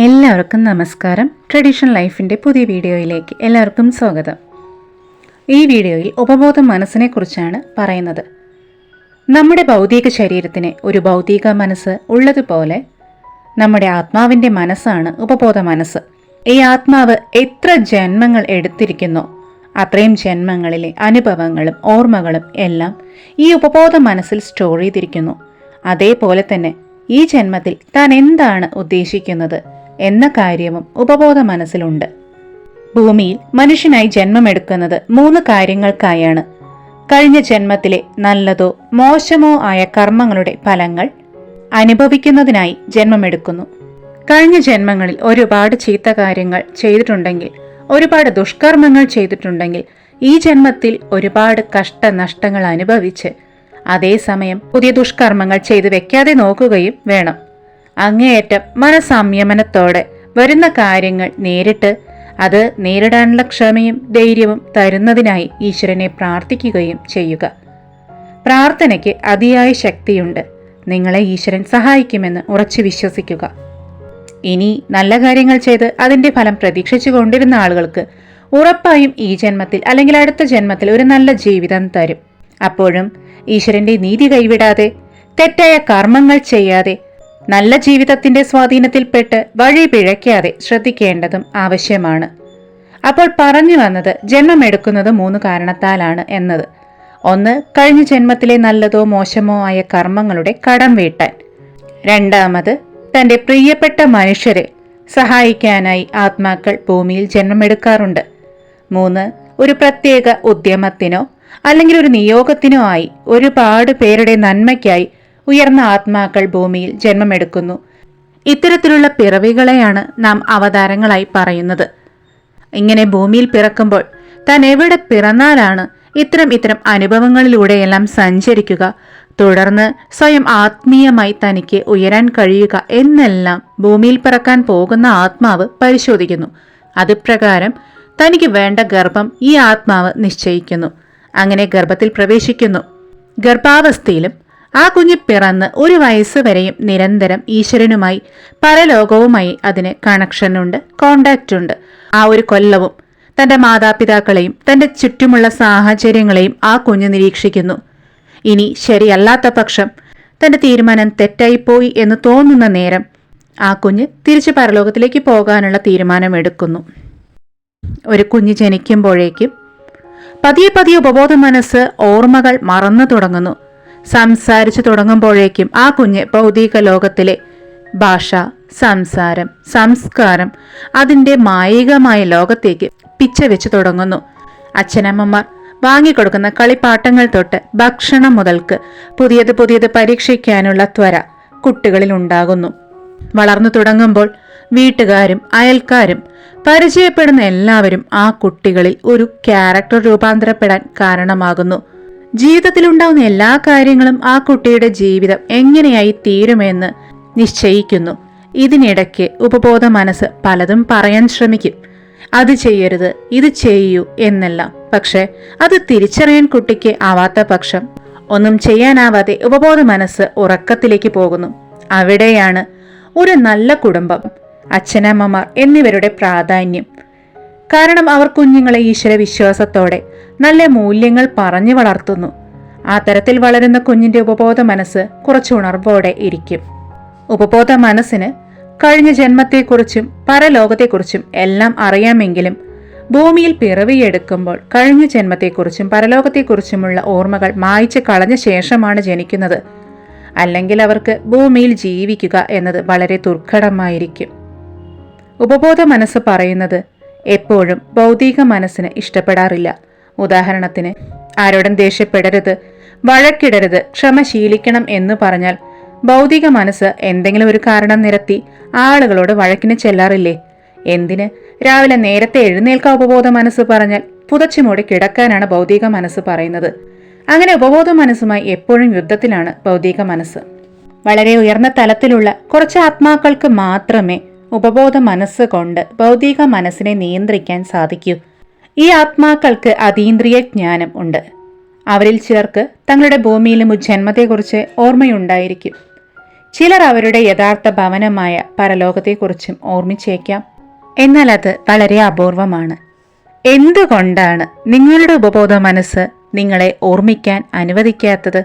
എല്ലാവർക്കും നമസ്കാരം. ട്രഡീഷണൽ ലൈഫിന്റെ പുതിയ വീഡിയോയിലേക്ക് എല്ലാവർക്കും സ്വാഗതം. ഈ വീഡിയോയിൽ ഉപബോധ മനസ്സിനെക്കുറിച്ചാണ് പറയുന്നത്. നമ്മുടെ ഭൗതിക ശരീരത്തിന് ഒരു ഭൗതിക മനസ്സ് ഉള്ളതുപോലെ നമ്മുടെ ആത്മാവിന്റെ മനസ്സാണ് ഉപബോധ മനസ്സ്. ഈ ആത്മാവ് എത്ര ജന്മങ്ങൾ എടുത്തിരിക്കുന്നോ അത്രയും ജന്മങ്ങളിലെ അനുഭവങ്ങളും ഓർമ്മകളും എല്ലാം ഈ ഉപബോധ മനസ്സിൽ സ്റ്റോർ ചെയ്തിരിക്കുന്നു. അതേപോലെ തന്നെ ഈ ജന്മത്തിൽ താൻ എന്താണ് ഉദ്ദേശിക്കുന്നത്? എന്ന കാര്യവും ഉപബോധ മനസ്സിലുണ്ട്. ഭൂമിയിൽ മനുഷ്യനായി ജന്മമെടുക്കുന്നത് മൂന്ന് കാര്യങ്ങൾക്കായാണ്. കഴിഞ്ഞ ജന്മത്തിലെ നല്ലതോ മോശമോ ആയ കർമ്മങ്ങളുടെ ഫലങ്ങൾ അനുഭവിക്കുന്നതിനായി ജന്മമെടുക്കുന്നു. കഴിഞ്ഞ ജന്മങ്ങളിൽ ഒരുപാട് ചീത്ത കാര്യങ്ങൾ ചെയ്തിട്ടുണ്ടെങ്കിൽ ഒരുപാട് ദുഷ്കർമ്മങ്ങൾ ചെയ്തിട്ടുണ്ടെങ്കിൽ ഈ ജന്മത്തിൽ ഒരുപാട് കഷ്ടനഷ്ടങ്ങൾ അനുഭവിച്ച് അതേസമയം പുതിയ ദുഷ്കർമ്മങ്ങൾ ചെയ്തു വെക്കാതെ നോക്കുകയും വേണം. അങ്ങേയറ്റം മനസംയമനത്തോടെ വരുന്ന കാര്യങ്ങൾ നേരിട്ട് അത് നേരിടാനുള്ള ക്ഷമയും ധൈര്യവും തരുന്നതിനായി ഈശ്വരനെ പ്രാർത്ഥിക്കുകയും ചെയ്യുക. പ്രാർത്ഥനയ്ക്ക് അതിയായ ശക്തിയുണ്ട്. നിങ്ങളെ ഈശ്വരൻ സഹായിക്കുമെന്ന് ഉറച്ചു വിശ്വസിക്കുക. ഇനി നല്ല കാര്യങ്ങൾ ചെയ്ത് അതിന്റെ ഫലം പ്രതീക്ഷിച്ചു കൊണ്ടിരുന്ന ആളുകൾക്ക് ഉറപ്പായും ഈ ജന്മത്തിൽ അല്ലെങ്കിൽ അടുത്ത ജന്മത്തിൽ ഒരു നല്ല ജീവിതം തരും. അപ്പോഴും ഈശ്വരന്റെ നീതി കൈവിടാതെ തെറ്റായ കർമ്മങ്ങൾ ചെയ്യാതെ നല്ല ജീവിതത്തിന്റെ സ്വാധീനത്തിൽപ്പെട്ട് വഴി പിഴയ്ക്കാതെ ശ്രദ്ധിക്കേണ്ടതും ആവശ്യമാണ്. അപ്പോൾ പറഞ്ഞു വന്നത് ജന്മമെടുക്കുന്നത് മൂന്ന് കാരണത്താലാണ് എന്നത്. ഒന്ന് കഴിഞ്ഞ ജന്മത്തിലെ നല്ലതോ മോശമോ ആയ കർമ്മങ്ങളുടെ കടം വീട്ടാൻ. രണ്ടാമത് തന്റെ പ്രിയപ്പെട്ട മനുഷ്യരെ സഹായിക്കാനായി ആത്മാക്കൾ ഭൂമിയിൽ ജന്മമെടുക്കാറുണ്ട്. മൂന്ന് ഒരു പ്രത്യേക ഉദ്യമത്തിനോ അല്ലെങ്കിൽ ഒരു നിയോഗത്തിനോ ആയി ഒരുപാട് പേരുടെ നന്മയ്ക്കായി ഉയർന്ന ആത്മാക്കൾ ഭൂമിയിൽ ജന്മമെടുക്കുന്നു. ഇത്തരത്തിലുള്ള പിറവികളെയാണ് നാം അവതാരങ്ങളായി പറയുന്നത്. ഇങ്ങനെ ഭൂമിയിൽ പിറക്കുമ്പോൾ താൻ എവിടെ പിറന്നാലാണ് ഇത്തരം ഇത്തരം അനുഭവങ്ങളിലൂടെയെല്ലാം സഞ്ചരിക്കുക തുടർന്ന് സ്വയം ആത്മീയമായി തനിക്ക് ഉയരാൻ കഴിയുക എന്നെല്ലാം ഭൂമിയിൽ പിറക്കാൻ പോകുന്ന ആത്മാവ് പരിശോധിക്കുന്നു. അതുപ്രകാരം തനിക്ക് വേണ്ട ഗർഭം ഈ ആത്മാവ് നിശ്ചയിക്കുന്നു. അങ്ങനെ ഗർഭത്തിൽ പ്രവേശിക്കുന്നു. ഗർഭാവസ്ഥയിലും ആ കുഞ്ഞ് പിറന്ന് ഒരു വയസ്സ് വരെയും നിരന്തരം ഈശ്വരനുമായി പരലോകവുമായി അതിന് കണക്ഷനുണ്ട് കോണ്ടാക്റ്റ് ഉണ്ട്. ആ ഒരു കൊല്ലവും തന്റെ മാതാപിതാക്കളെയും തന്റെ ചുറ്റുമുള്ള സാഹചര്യങ്ങളെയും ആ കുഞ്ഞ് നിരീക്ഷിക്കുന്നു. ഇനി ശരിയല്ലാത്ത പക്ഷം തന്റെ തീരുമാനം തെറ്റായിപ്പോയി എന്ന് തോന്നുന്ന നേരം ആ കുഞ്ഞ് തിരിച്ച് പരലോകത്തിലേക്ക് പോകാനുള്ള തീരുമാനമെടുക്കുന്നു. ഒരു കുഞ്ഞ് ജനിക്കുമ്പോഴേക്കും പതിയെ പതിയെ ഉപബോധ മനസ്സ് ഓർമ്മകൾ മറന്നു തുടങ്ങുന്നു. സംസാരിച്ചു തുടങ്ങുമ്പോഴേക്കും ആ കുഞ്ഞ് ഭൗതിക ലോകത്തിലെ ഭാഷ സംസാരം സംസ്കാരം അതിന്റെ മായികമായ ലോകത്തേക്ക് പിച്ച വെച്ച് തുടങ്ങുന്നു. അച്ഛനമ്മമാർ വാങ്ങിക്കൊടുക്കുന്ന കളിപ്പാട്ടങ്ങൾ തൊട്ട് ഭക്ഷണം മുതൽക്ക് പുതിയത് പുതിയത് പരീക്ഷിക്കാനുള്ള ത്വര കുട്ടികളിൽ ഉണ്ടാകുന്നു. വളർന്നു തുടങ്ങുമ്പോൾ വീട്ടുകാരും അയൽക്കാരും പരിചയപ്പെടുന്ന എല്ലാവരും ആ കുട്ടികളിൽ ഒരു ക്യാരക്ടർ രൂപാന്തരപ്പെടാൻ കാരണമാകുന്നു. ജീവിതത്തിലുണ്ടാവുന്ന എല്ലാ കാര്യങ്ങളും ആ കുട്ടിയുടെ ജീവിതം എങ്ങനെയായി തീരുമെന്ന് നിശ്ചയിക്കുന്നു. ഇതിനിടയ്ക്ക് ഉപബോധ മനസ്സ് പലതും പറയാൻ ശ്രമിക്കും. അത് ചെയ്യരുത് ഇത് ചെയ്യൂ എന്നെല്ലാം. പക്ഷേ അത് തിരിച്ചറിയാൻ കുട്ടിക്ക് ആവാത്ത പക്ഷം ഒന്നും ചെയ്യാനാവാതെ ഉപബോധ മനസ്സ് ഉറക്കത്തിലേക്ക് പോകുന്നു. അവിടെയാണ് ഒരു നല്ല കുടുംബം അച്ഛനമ്മമാർ എന്നിവരുടെ പ്രാധാന്യം. കാരണം അവർ കുഞ്ഞുങ്ങളെ ഈശ്വര വിശ്വാസത്തോടെ നല്ല മൂല്യങ്ങൾ പറഞ്ഞു വളർത്തുന്നു. ആ തരത്തിൽ വളരുന്ന കുഞ്ഞിന്റെ ഉപബോധ മനസ്സ് കുറച്ച് ഉണർവോടെ ഇരിക്കും. ഉപബോധ മനസ്സിന് കഴിഞ്ഞ ജന്മത്തെക്കുറിച്ചും പരലോകത്തെക്കുറിച്ചും എല്ലാം അറിയാമെങ്കിലും ഭൂമിയിൽ പിറവിയെടുക്കുമ്പോൾ കഴിഞ്ഞ ജന്മത്തെക്കുറിച്ചും പരലോകത്തെക്കുറിച്ചുമുള്ള ഓർമ്മകൾ മായ്ച്ചു കളഞ്ഞ ശേഷമാണ് ജനിക്കുന്നത്. അല്ലെങ്കിൽ അവർക്ക് ഭൂമിയിൽ ജീവിക്കുക എന്നത് വളരെ ദുർഘടമായിരിക്കും. ഉപബോധ മനസ്സ് പറയുന്നത് എപ്പോഴും ഭൗതിക മനസ്സിന് ഇഷ്ടപ്പെടാറില്ല. ഉദാഹരണത്തിന് ആരോടും ദേഷ്യപ്പെടരുത് വഴക്കിടരുത് ക്ഷമ ശീലിക്കണം എന്ന് പറഞ്ഞാൽ ഭൗതിക മനസ്സ് എന്തെങ്കിലും ഒരു കാരണം നിരത്തി ആളുകളോട് വഴക്കിന് ചെല്ലാറില്ലേ? എന്തിന്? രാവിലെ നേരത്തെ എഴുന്നേൽക്ക ഉപബോധ മനസ്സ് പറഞ്ഞാൽ പുതച്ചുമൂടി കിടക്കാനാണ് ഭൗതിക മനസ്സ് പറയുന്നത്. അങ്ങനെ ഉപബോധ മനസ്സുമായി എപ്പോഴും യുദ്ധത്തിലാണ് ഭൗതിക മനസ്സ്. വളരെ ഉയർന്ന തലത്തിലുള്ള കുറച്ച് ആത്മാക്കൾക്ക് മാത്രമേ ഉപബോധ മനസ്സ് കൊണ്ട് ഭൗതിക മനസ്സിനെ നിയന്ത്രിക്കാൻ സാധിക്കൂ. ഈ ആത്മാക്കൾക്ക് അതീന്ദ്രിയ ജ്ഞാനം ഉണ്ട്. അവരിൽ ചിലർക്ക് തങ്ങളുടെ ഭൂമിയിലും ജന്മത്തെക്കുറിച്ച് ഓർമ്മയുണ്ടായിരിക്കും. ചിലർ അവരുടെ യഥാർത്ഥ ഭവനമായ പരലോകത്തെക്കുറിച്ചും ഓർമ്മിച്ചേക്കാം. എന്നാൽ അത് വളരെ അപൂർവമാണ്. എന്തുകൊണ്ടാണ് നിങ്ങളുടെ ഉപബോധ മനസ്സ് നിങ്ങളെ ഓർമ്മിക്കാൻ അനുവദിക്കാത്തത്?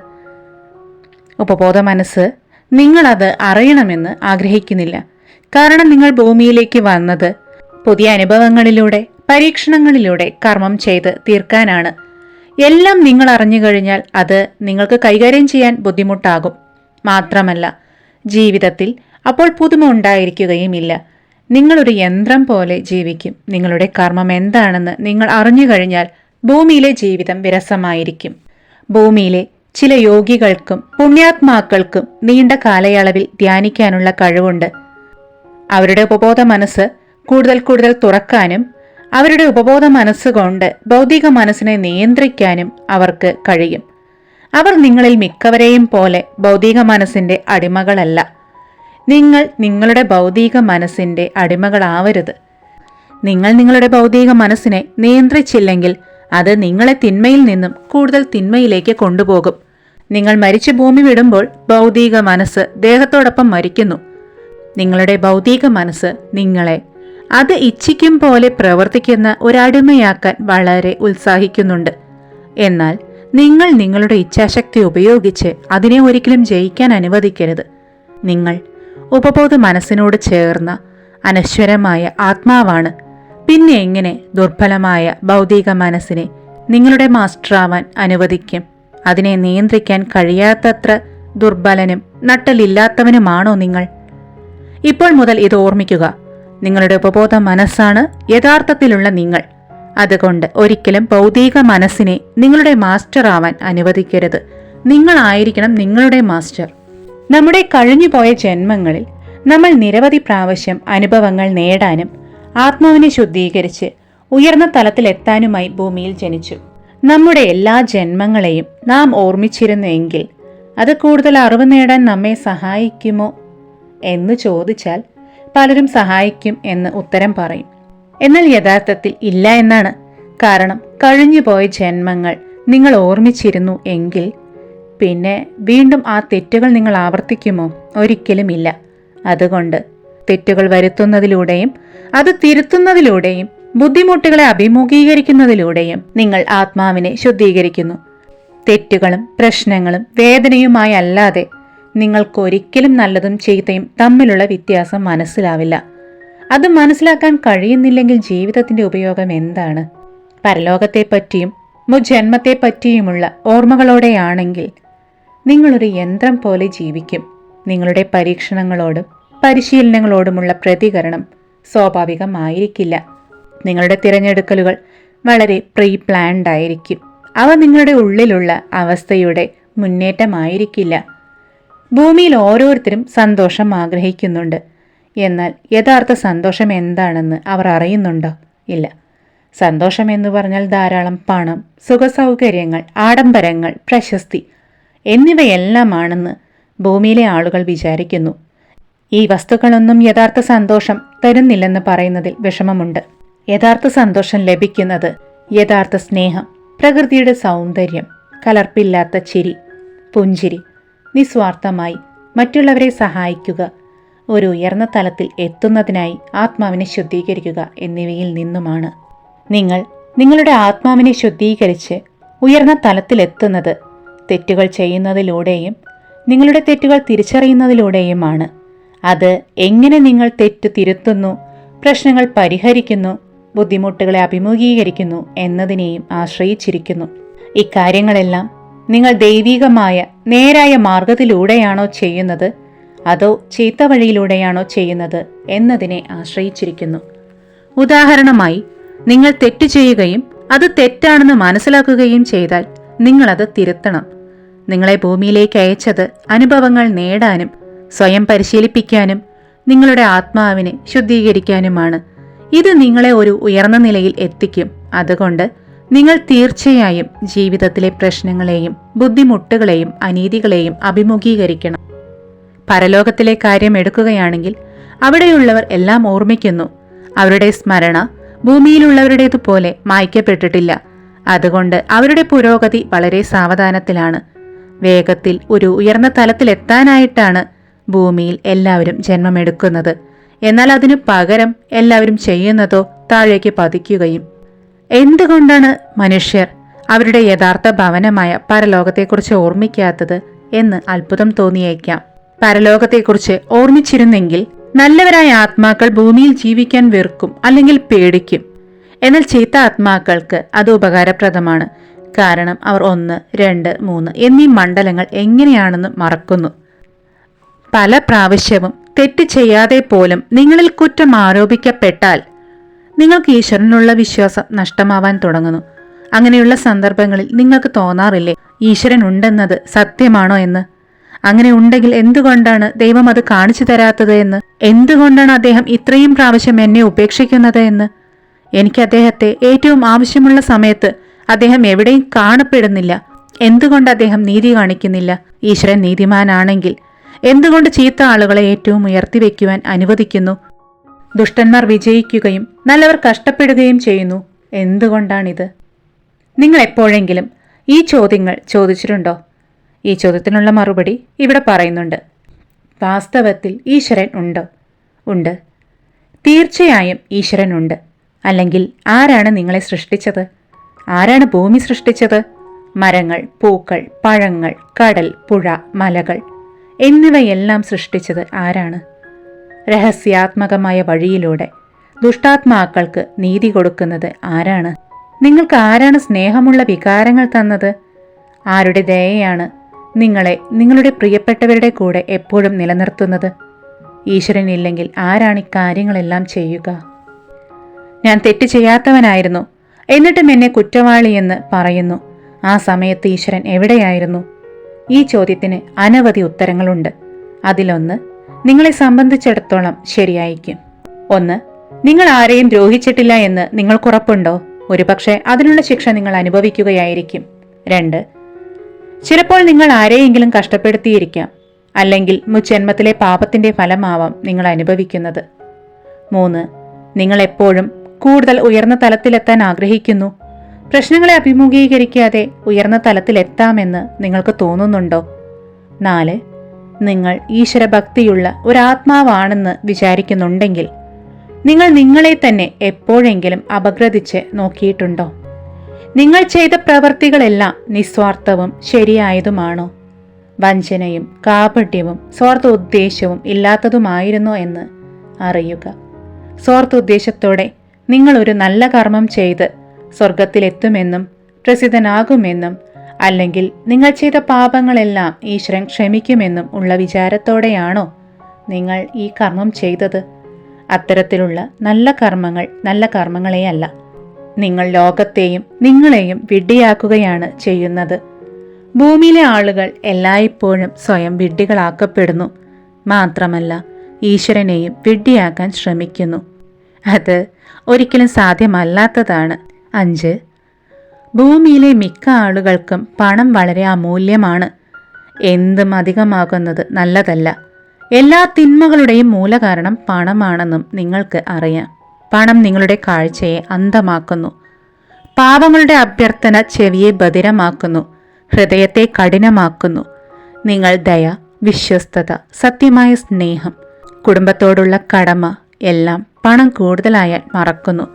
ഉപബോധ മനസ്സ് നിങ്ങളത് അറിയണമെന്ന് ആഗ്രഹിക്കുന്നില്ല. കാരണം നിങ്ങൾ ഭൂമിയിലേക്ക് വന്നത് പുതിയ അനുഭവങ്ങളിലൂടെ പരീക്ഷണങ്ങളിലൂടെ കർമ്മം ചെയ്ത് തീർക്കാനാണ്. എല്ലാം നിങ്ങൾ അറിഞ്ഞു കഴിഞ്ഞാൽ അത് നിങ്ങൾക്ക് കൈകാര്യം ചെയ്യാൻ ബുദ്ധിമുട്ടാകും. മാത്രമല്ല ജീവിതത്തിൽ അപ്പോൾ പുതുമ ഉണ്ടായിരിക്കുകയുമില്ല. നിങ്ങളൊരു യന്ത്രം പോലെ ജീവിക്കും. നിങ്ങളുടെ കർമ്മം എന്താണെന്ന് നിങ്ങൾ അറിഞ്ഞു കഴിഞ്ഞാൽ ഭൂമിയിലെ ജീവിതം വിരസമായിരിക്കും. ഭൂമിയിലെ ചില യോഗികൾക്കും പുണ്യാത്മാക്കൾക്കും നീണ്ട കാലയളവിൽ ധ്യാനിക്കാനുള്ള കഴിവുണ്ട്. അവരുടെ ഉപബോധ മനസ്സ് കൂടുതൽ കൂടുതൽ തുറക്കാനും അവരുടെ ഉപബോധ മനസ്സുകൊണ്ട് ഭൗതിക മനസ്സിനെ നിയന്ത്രിക്കാനും അവർക്ക് കഴിയും. അവർ നിങ്ങളിൽ മിക്കവരെയും പോലെ ഭൗതിക മനസ്സിന്റെ അടിമകളല്ല. നിങ്ങൾ നിങ്ങളുടെ ഭൗതിക മനസ്സിന്റെ അടിമകളാവരുത്. നിങ്ങൾ നിങ്ങളുടെ ഭൗതിക മനസ്സിനെ നിയന്ത്രിച്ചില്ലെങ്കിൽ അത് നിങ്ങളെ തിന്മയിൽ നിന്നും കൂടുതൽ തിന്മയിലേക്ക് കൊണ്ടുപോകും. നിങ്ങൾ മരിച്ചു ഭൂമി വിടുമ്പോൾ ഭൗതിക മനസ്സ് ദേഹത്തോടൊപ്പം മരിക്കുന്നു. നിങ്ങളുടെ ഭൗതിക മനസ്സ് നിങ്ങളെ. അത് ഇച്ഛിക്കും പോലെ പ്രവർത്തിക്കുന്ന ഒരടിമയാക്കാൻ വളരെ ഉത്സാഹിക്കുന്നുണ്ട്. എന്നാൽ നിങ്ങൾ നിങ്ങളുടെ ഇച്ഛാശക്തി ഉപയോഗിച്ച് അതിനെ ഒരിക്കലും ജയിക്കാൻ അനുവദിക്കരുത്. നിങ്ങൾ ഉപബോധ മനസ്സിനോട് ചേർന്ന അനശ്വരമായ ആത്മാവാണ്. പിന്നെ എങ്ങനെ ദുർബലമായ ഭൗതിക മനസ്സിനെ നിങ്ങളുടെ മാസ്റ്ററാവാൻ അനുവദിക്കും? അതിനെ നിയന്ത്രിക്കാൻ കഴിയാത്തത്ര ദുർബലനും നട്ടലില്ലാത്തവനുമാണോ നിങ്ങൾ? ഇപ്പോൾ മുതൽ ഇത് ഓർമ്മിക്കുക. നിങ്ങളുടെ ഉപബോധ മനസ്സാണ് യഥാർത്ഥത്തിലുള്ള നിങ്ങൾ. അതുകൊണ്ട് ഒരിക്കലും ഭൗതിക മനസ്സിനെ നിങ്ങളുടെ മാസ്റ്റർ ആവാൻ അനുവദിക്കരുത്. നിങ്ങളായിരിക്കണം നിങ്ങളുടെ മാസ്റ്റർ. നമ്മുടെ കഴിഞ്ഞുപോയ ജന്മങ്ങളിൽ നമ്മൾ നിരവധി പ്രാവശ്യം അനുഭവങ്ങൾ നേടാനും ആത്മാവിനെ ശുദ്ധീകരിച്ച് ഉയർന്ന തലത്തിലെത്താനുമായി ഭൂമിയിൽ ജനിച്ചു. നമ്മുടെ എല്ലാ ജന്മങ്ങളെയും നാം ഓർമ്മിച്ചിരുന്നെങ്കിൽ അത് കൂടുതൽ അറിവ് നേടാൻ നമ്മെ സഹായിക്കുമോ? എന്ന് ചോദിച്ചാൽ പലരും സഹായിക്കും എന്ന് ഉത്തരം പറയും. എന്നാൽ യഥാർത്ഥത്തിൽ ഇല്ല എന്നാണ്. കാരണം കഴിഞ്ഞുപോയ ജന്മങ്ങൾ നിങ്ങൾ ഓർമ്മിച്ചിരുന്നു എങ്കിൽ പിന്നെ വീണ്ടും ആ തെറ്റുകൾ നിങ്ങൾ ആവർത്തിക്കുമോ? ഒരിക്കലും ഇല്ല. അതുകൊണ്ട് തെറ്റുകൾ വരുത്തുന്നതിലൂടെയും അത് തിരുത്തുന്നതിലൂടെയും ബുദ്ധിമുട്ടുകളെ അഭിമുഖീകരിക്കുന്നതിലൂടെയും നിങ്ങൾ ആത്മാവിനെ ശുദ്ധീകരിക്കുന്നു. തെറ്റുകളും പ്രശ്നങ്ങളും വേദനയുമായി അല്ലാതെ നിങ്ങൾക്കൊരിക്കലും നല്ലതും ചീത്തയും തമ്മിലുള്ള വ്യത്യാസം മനസ്സിലാവില്ല. അത് മനസ്സിലാക്കാൻ കഴിയുന്നില്ലെങ്കിൽ ജീവിതത്തിന്റെ ഉപയോഗം എന്താണ്? പരലോകത്തെപ്പറ്റിയും മുജന്മത്തെപ്പറ്റിയുമുള്ള ഓർമ്മകളോടെയാണെങ്കിൽ നിങ്ങളൊരു യന്ത്രം പോലെ ജീവിക്കും. നിങ്ങളുടെ പരീക്ഷണങ്ങളോടും പരിശീലനങ്ങളോടുമുള്ള പ്രതികരണം സ്വാഭാവികമായിരിക്കില്ല. നിങ്ങളുടെ തിരഞ്ഞെടുക്കലുകൾ വളരെ പ്രീ പ്ലാൻഡ് ആയിരിക്കും അവ നിങ്ങളുടെ ഉള്ളിലുള്ള അവസ്ഥയുടെ മുന്നേറ്റമായിരിക്കില്ല. ഭൂമിയിൽ ഓരോരുത്തരും സന്തോഷം ആഗ്രഹിക്കുന്നുണ്ട്. എന്നാൽ യഥാർത്ഥ സന്തോഷം എന്താണെന്ന് അവർ അറിയുന്നുണ്ടോ? ഇല്ല. സന്തോഷം എന്ന് പറഞ്ഞാൽ ധാരാളം പണം സുഖസൗകര്യങ്ങൾ ആഡംബരങ്ങൾ പ്രശസ്തി എന്നിവയെല്ലാമാണെന്ന് ഭൂമിയിലെ ആളുകൾ വിചാരിക്കുന്നു. ഈ വസ്തുക്കളൊന്നും യഥാർത്ഥ സന്തോഷം തരുന്നില്ലെന്ന് പറയുന്നതിൽ വിഷമമുണ്ട്. യഥാർത്ഥ സന്തോഷം ലഭിക്കുന്നത് യഥാർത്ഥ സ്നേഹം പ്രകൃതിയുടെ സൗന്ദര്യം കലർപ്പില്ലാത്ത ചിരി പുഞ്ചിരി നിസ്വാർത്ഥമായി മറ്റുള്ളവരെ സഹായിക്കുക. ഒരു ഉയർന്ന തലത്തിൽ എത്തുന്നതിനായി ആത്മാവിനെ ശുദ്ധീകരിക്കുക എന്നിവയിൽ നിന്നുമാണ്. നിങ്ങൾ നിങ്ങളുടെ ആത്മാവിനെ ശുദ്ധീകരിച്ച് ഉയർന്ന തലത്തിലെത്തുന്നത് തെറ്റുകൾ ചെയ്യുന്നതിലൂടെയും നിങ്ങളുടെ തെറ്റുകൾ തിരിച്ചറിയുന്നതിലൂടെയുമാണ്. അത് എങ്ങനെ നിങ്ങൾ തെറ്റ് തിരുത്തുന്നു പ്രശ്നങ്ങൾ പരിഹരിക്കുന്നു ബുദ്ധിമുട്ടുകളെ അഭിമുഖീകരിക്കുന്നു എന്നതിനെയും ആശ്രയിച്ചിരിക്കുന്നു. ഇക്കാര്യങ്ങളെല്ലാം നിങ്ങൾ ദൈവികമായ നേരായ മാർഗത്തിലൂടെയാണോ ചെയ്യുന്നത്? അതോ ചീത്ത വഴിയിലൂടെയാണോ ചെയ്യുന്നത് എന്നതിനെ ആശ്രയിച്ചിരിക്കുന്നു. ഉദാഹരണമായി നിങ്ങൾ തെറ്റ് ചെയ്യുകയും അത് തെറ്റാണെന്ന് മനസ്സിലാക്കുകയും ചെയ്താൽ നിങ്ങളത് തിരുത്തണം. നിങ്ങളെ ഭൂമിയിലേക്ക് അയച്ചത് അനുഭവങ്ങൾ നേടാനും സ്വയം പരിശീലിപ്പിക്കാനും നിങ്ങളുടെ ആത്മാവിനെ ശുദ്ധീകരിക്കാനുമാണ്. ഇത് നിങ്ങളെ ഒരു ഉയർന്ന നിലയിൽ എത്തിക്കും. അതുകൊണ്ട് നിങ്ങൾ തീർച്ചയായും ജീവിതത്തിലെ പ്രശ്നങ്ങളെയും ബുദ്ധിമുട്ടുകളെയും അനീതികളെയും അഭിമുഖീകരിക്കണം. പരലോകത്തിലെ കാര്യം എടുക്കുകയാണെങ്കിൽ അവിടെയുള്ളവർ എല്ലാം ഓർമ്മിക്കുന്നു. അവരുടെ സ്മരണ ഭൂമിയിലുള്ളവരുടേതുപോലെ മായ്ക്കപ്പെട്ടിട്ടില്ല. അതുകൊണ്ട് അവരുടെ പുരോഗതി വളരെ സാവധാനത്തിലാണ്. വേഗത്തിൽ ഒരു ഉയർന്ന തലത്തിലെത്താനായിട്ടാണ് ഭൂമിയിൽ എല്ലാവരും ജന്മമെടുക്കുന്നത്. എന്നാൽ അതിനു പകരം എല്ലാവരും ചെയ്യുന്നതോ താഴേക്ക് പതിക്കുകയും എന്തുകൊണ്ടാണ് മനുഷ്യർ അവരുടെ യഥാർത്ഥ ഭവനമായ പരലോകത്തെക്കുറിച്ച് ഓർമ്മിക്കാത്തത് എന്ന് അത്ഭുതം തോന്നിയേക്കാം. പരലോകത്തെക്കുറിച്ച് ഓർമ്മിച്ചിരുന്നെങ്കിൽ നല്ലവരായ ആത്മാക്കൾ ഭൂമിയിൽ ജീവിക്കാൻ വെറുക്കും അല്ലെങ്കിൽ പേടിക്കും. എന്നാൽ ചീത്ത ആത്മാക്കൾക്ക് അത് ഉപകാരപ്രദമാണ്. കാരണം അവർ ഒന്ന് രണ്ട് മൂന്ന് എന്നീ മണ്ഡലങ്ങൾ എങ്ങനെയാണെന്ന് മറക്കുന്നു. പല പ്രാവശ്യവും തെറ്റ് ചെയ്യാതെ പോലും നിങ്ങളിൽ കുറ്റം ആരോപിക്കപ്പെട്ടാൽ നിങ്ങൾക്ക് ഈശ്വരനുള്ള വിശ്വാസം നഷ്ടമാവാൻ തുടങ്ങുന്നു. അങ്ങനെയുള്ള സന്ദർഭങ്ങളിൽ നിങ്ങൾക്ക് തോന്നാറില്ലേ ഈശ്വരൻ ഉണ്ടെന്നത് സത്യമാണോ എന്ന്? അങ്ങനെ ഉണ്ടെങ്കിൽ എന്തുകൊണ്ടാണ് ദൈവം അത് കാണിച്ചു തരാത്തത് എന്ന്? എന്തുകൊണ്ടാണ് അദ്ദേഹം ഇത്രയും പ്രാവശ്യം എന്നെ ഉപേക്ഷിക്കുന്നത് എന്ന്? എനിക്ക് അദ്ദേഹത്തെ ഏറ്റവും ആവശ്യമുള്ള സമയത്ത് അദ്ദേഹം എവിടെയും കാണപ്പെടുന്നില്ല. എന്തുകൊണ്ട് അദ്ദേഹം നീതി കാണിക്കുന്നില്ല? ഈശ്വരൻ നീതിമാനാണെങ്കിൽ എന്തുകൊണ്ട് ചീത്ത ആളുകളെ ഏറ്റവും ഉയർത്തി വയ്ക്കുവാൻ അനുവദിക്കുന്നു? ദുഷ്ടന്മാർ വിജയിക്കുകയും നല്ലവർ കഷ്ടപ്പെടുകയും ചെയ്യുന്നു. എന്തുകൊണ്ടാണിത്? നിങ്ങൾ എപ്പോഴെങ്കിലും ഈ ചോദ്യങ്ങൾ ചോദിച്ചിട്ടുണ്ടോ? ഈ ചോദ്യത്തിനുള്ള മറുപടി ഇവിടെ പറയുന്നുണ്ട്. വാസ്തവത്തിൽ ഈശ്വരൻ ഉണ്ടോ? ഉണ്ട്. തീർച്ചയായും ഈശ്വരൻ ഉണ്ട്. അല്ലെങ്കിൽ ആരാണ് നിങ്ങളെ സൃഷ്ടിച്ചത്? ആരാണ് ഭൂമി സൃഷ്ടിച്ചത്? മരങ്ങൾ പൂക്കൾ പഴങ്ങൾ കടൽ പുഴ മലകൾ എന്നിവയെല്ലാം സൃഷ്ടിച്ചത് ആരാണ്? രഹസ്യാത്മകമായ വഴിയിലൂടെ ദുഷ്ടാത്മാക്കൾക്ക് നീതി കൊടുക്കുന്നത് ആരാണ്? നിങ്ങൾക്ക് ആരാണ് സ്നേഹമുള്ള വികാരങ്ങൾ തന്നത്? ആരുടെ ദയയാണ് നിങ്ങളെ നിങ്ങളുടെ പ്രിയപ്പെട്ടവരുടെ കൂടെ എപ്പോഴും നിലനിർത്തുന്നത്? ഈശ്വരൻ ഇല്ലെങ്കിൽ ആരാണ് ഇക്കാര്യങ്ങളെല്ലാം ചെയ്യുക? ഞാൻ തെറ്റ് ചെയ്യാത്തവനായിരുന്നു. എന്നിട്ടും എന്നെ കുറ്റവാളിയെന്ന് പറയുന്നു. ആ സമയത്ത് ഈശ്വരൻ എവിടെയായിരുന്നു? ഈ ചോദ്യത്തിന് അനവധി ഉത്തരങ്ങളുണ്ട്. അതിലൊന്ന് നിങ്ങളെ സംബന്ധിച്ചിടത്തോളം ശരിയായിരിക്കും. ഒന്ന് നിങ്ങൾ ആരെയും ദ്രോഹിച്ചിട്ടില്ല എന്ന് നിങ്ങൾക്കുറപ്പുണ്ടോ ഒരുപക്ഷെ അതിനുള്ള ശിക്ഷ നിങ്ങൾ അനുഭവിക്കുകയായിരിക്കും. രണ്ട് ചിലപ്പോൾ നിങ്ങൾ ആരെയെങ്കിലും കഷ്ടപ്പെടുത്തിയിരിക്കാം അല്ലെങ്കിൽ മുജന്മത്തിലെ പാപത്തിന്റെ ഫലമാവാം നിങ്ങൾ അനുഭവിക്കുന്നത്. മൂന്ന് നിങ്ങൾ എപ്പോഴും കൂടുതൽ ഉയർന്ന തലത്തിലെത്താൻ ആഗ്രഹിക്കുന്നു. പ്രശ്നങ്ങളെ അഭിമുഖീകരിക്കാതെ ഉയർന്ന തലത്തിലെത്താമെന്ന് നിങ്ങൾക്ക് തോന്നുന്നുണ്ടോ? നാല് നിങ്ങൾ ഈശ്വരഭക്തിയുള്ള ഒരാത്മാവാണെന്ന് വിചാരിക്കുന്നുണ്ടെങ്കിൽ നിങ്ങൾ നിങ്ങളെ തന്നെ എപ്പോഴെങ്കിലും അപഗ്രഥിച്ച് നോക്കിയിട്ടുണ്ടോ? നിങ്ങൾ ചെയ്ത പ്രവർത്തികളെല്ലാം നിസ്വാർത്ഥവും ശരിയായതുമാണോ? വഞ്ചനയും കാപട്യവും സ്വാർത്ഥ ഉദ്ദേശവും ഇല്ലാത്തതുമായിരുന്നോ എന്ന് അറിയുക. സ്വാർത്ഥ ഉദ്ദേശത്തോടെ നിങ്ങൾ ഒരു നല്ല കർമ്മം ചെയ്ത് സ്വർഗത്തിലെത്തുമെന്നും പ്രസിദ്ധനാകുമെന്നും അല്ലെങ്കിൽ നിങ്ങൾ ചെയ്ത പാപങ്ങളെല്ലാം ഈശ്വരൻ ക്ഷമിക്കുമെന്നും ഉള്ള വിചാരത്തോടെയാണോ നിങ്ങൾ ഈ കർമ്മം ചെയ്തത്? അത്തരത്തിലുള്ള നല്ല കർമ്മങ്ങൾ നല്ല കർമ്മങ്ങളെയല്ല. നിങ്ങൾ ലോകത്തെയും നിങ്ങളെയും വിഡ്ഢിയാക്കുകയാണ് ചെയ്യുന്നത്. ഭൂമിയിലെ ആളുകൾ എല്ലായ്പ്പോഴും സ്വയം വിഡ്ഢികളാക്കപ്പെടുന്നു. മാത്രമല്ല ഈശ്വരനെയും വിഡ്ഢിയാക്കാൻ ശ്രമിക്കുന്നു. അത് ഒരിക്കലും സാധ്യമല്ലാത്തതാണ്. അഞ്ച് ഭൂമിയിലെ മിക്ക ആളുകൾക്കും പണം വളരെ അമൂല്യമാണ്. എന്തും അധികമാകുന്നത് നല്ലതല്ല. എല്ലാ തിന്മകളുടെയും മൂലകാരണം പണമാണെന്നും നിങ്ങൾക്ക് അറിയാം. പണം നിങ്ങളുടെ കാഴ്ചയെ അന്ധമാക്കുന്നു. പാപങ്ങളുടെ അഭ്യർത്ഥന ചെവിയെ ബധിരമാക്കുന്നു. ഹൃദയത്തെ കഠിനമാക്കുന്നു. നിങ്ങൾ ദയ വിശ്വസ്തത സത്യമായ സ്നേഹം കുടുംബത്തോടുള്ള കടമ എല്ലാം പണം കൂടുതലായാൽ മറക്കുന്നു.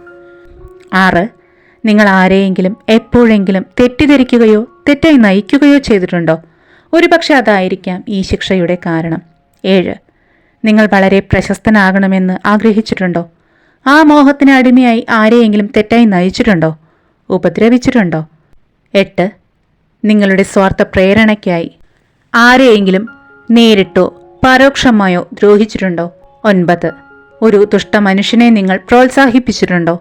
ആറ് നിങ്ങൾ ആരെയെങ്കിലും എപ്പോഴെങ്കിലും തെറ്റിദ്ധരിക്കുകയോ തെറ്റായി നയിക്കുകയോ ചെയ്തിട്ടുണ്ടോ? ഒരുപക്ഷെ അതായിരിക്കാം ഈ ശിക്ഷയുടെ കാരണം. ഏഴ്. നിങ്ങൾ വളരെ പ്രശസ്തനാകണമെന്ന് ആഗ്രഹിച്ചിട്ടുണ്ടോ? ആ മോഹത്തിന് അടിമയായി ആരെയെങ്കിലും തെറ്റായി നയിച്ചിട്ടുണ്ടോ? ഉപദ്രവിച്ചിട്ടുണ്ടോ? എട്ട്. നിങ്ങളുടെ സ്വാർത്ഥ പ്രേരണയ്ക്കായി ആരെയെങ്കിലും നേരിട്ടോ പരോക്ഷമായോ ദ്രോഹിച്ചിട്ടുണ്ടോ? ഒൻപത്. ഒരു ദുഷ്ടമനുഷ്യനെ നിങ്ങൾ പ്രോത്സാഹിപ്പിച്ചിട്ടുണ്ടോ?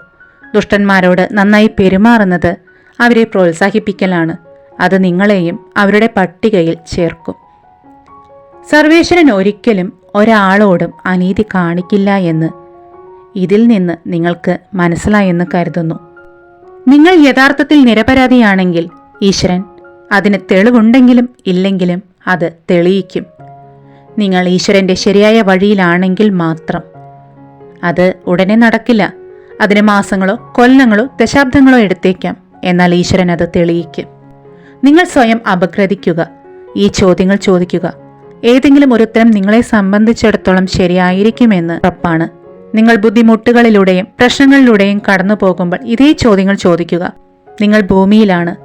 ദുഷ്ടന്മാരോട് നന്നായി പെരുമാറുന്നത് അവരെ പ്രോത്സാഹിപ്പിക്കലാണ്. അത് നിങ്ങളെയും അവരുടെ പട്ടികയിൽ ചേർക്കും. സർവേശ്വരൻ ഒരിക്കലും ഒരാളോടും അനീതി കാണിക്കില്ല എന്ന് ഇതിൽ നിന്ന് നിങ്ങൾക്ക് മനസ്സിലായെന്ന് കരുതുന്നു. നിങ്ങൾ യഥാർത്ഥത്തിൽ നിരപരാധിയാണെങ്കിൽ ഈശ്വരൻ അതിന് തെളിവുണ്ടെങ്കിലും ഇല്ലെങ്കിലും അത് തെളിയിക്കും. നിങ്ങൾ ഈശ്വരന്റെ ശരിയായ വഴിയിലാണെങ്കിൽ മാത്രം. അത് ഉടനെ നടക്കില്ല. അതിന് മാസങ്ങളോ കൊല്ലങ്ങളോ ദശാബ്ദങ്ങളോ എടുത്തേക്കാം. എന്നാൽ ഈശ്വരൻ അത് തെളിയിക്കും. നിങ്ങൾ സ്വയം അപഗ്രഥിക്കുക. ഈ ചോദ്യങ്ങൾ ചോദിക്കുക. ഏതെങ്കിലും ഒരു ഉത്തരം നിങ്ങളെ സംബന്ധിച്ചിടത്തോളം ശരിയായിരിക്കുമെന്ന് ഉറപ്പാണ്. നിങ്ങൾ ബുദ്ധിമുട്ടുകളിലൂടെയും പ്രശ്നങ്ങളിലൂടെയും കടന്നു പോകുമ്പോൾ ഇതേ ചോദ്യങ്ങൾ ചോദിക്കുക. നിങ്ങൾ ഭൂമിയിലാണ്.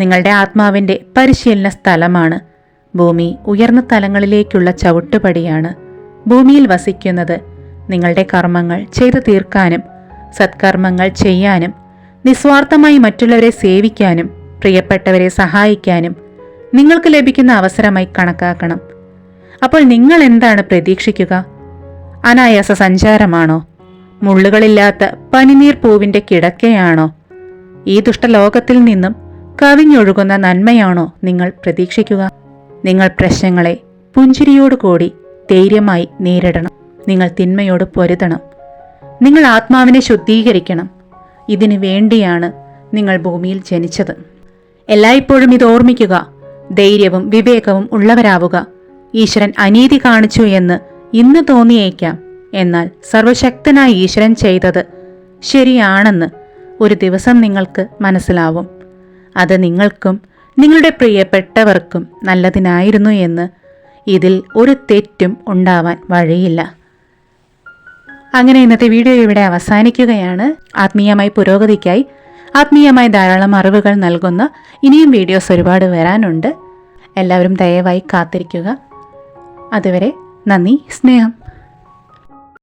നിങ്ങളുടെ ആത്മാവിന്റെ പരിശീലന സ്ഥലമാണ്. ഭൂമി ഉയർന്ന തലങ്ങളിലേക്കുള്ള ചവിട്ടുപടിയാണ്. ഭൂമിയിൽ വസിക്കുന്നത്. നിങ്ങളുടെ കർമ്മങ്ങൾ ചെയ്തു തീർക്കാനും സത്കർമ്മങ്ങൾ ചെയ്യാനും നിസ്വാർത്ഥമായി മറ്റുള്ളവരെ സേവിക്കാനും പ്രിയപ്പെട്ടവരെ സഹായിക്കാനും നിങ്ങൾക്ക് ലഭിക്കുന്ന അവസരമായി കണക്കാക്കണം. അപ്പോൾ നിങ്ങൾ എന്താണ് പ്രതീക്ഷിക്കുക? അനായാസ സഞ്ചാരമാണോ? മുള്ളുകളില്ലാത്ത പനിനീർ പൂവിന്റെ കിടക്കയാണോ? ഈ ദുഷ്ടലോകത്തിൽ നിന്നും കവിഞ്ഞൊഴുകുന്ന നന്മയാണോ നിങ്ങൾ പ്രതീക്ഷിക്കുക? നിങ്ങൾ പ്രശ്നങ്ങളെ പുഞ്ചിരിയോടുകൂടി ധൈര്യമായി നേരിടണം. നിങ്ങൾ തിന്മയോട് പൊരുതണം. നിങ്ങൾ ആത്മാവിനെ ശുദ്ധീകരിക്കണം. ഇതിനു വേണ്ടിയാണ് നിങ്ങൾ ഭൂമിയിൽ ജനിച്ചത്. എല്ലായ്പ്പോഴും ഇത് ഓർമ്മിക്കുക. ധൈര്യവും വിവേകവും ഉള്ളവരാവുക. ഈശ്വരൻ അനീതി കാണിച്ചു എന്ന് ഇന്ന് തോന്നിയേക്കാം. എന്നാൽ സർവശക്തനായ ഈശ്വരൻ ചെയ്തത് ശരിയാണെന്ന് ഒരു ദിവസം നിങ്ങൾക്ക് മനസ്സിലാവും. അത് നിങ്ങൾക്കും നിങ്ങളുടെ പ്രിയപ്പെട്ടവർക്കും നല്ലതിനായിരുന്നു എന്ന് ഇതിൽ ഒരു തെറ്റും ഉണ്ടാവാൻ വഴിയില്ല. അങ്ങനെ ഇന്നത്തെ വീഡിയോ ഇവിടെ അവസാനിക്കുകയാണ്. ആത്മീയമായി പുരോഗതിക്കായി ആത്മീയമായി ധാരാളം അറിവുകൾ നൽകുന്ന ഇനിയും വീഡിയോസ് ഒരുപാട് വരാനുണ്ട്. എല്ലാവരും ദയവായി കാത്തിരിക്കുക. അതുവരെ നന്ദി സ്നേഹം.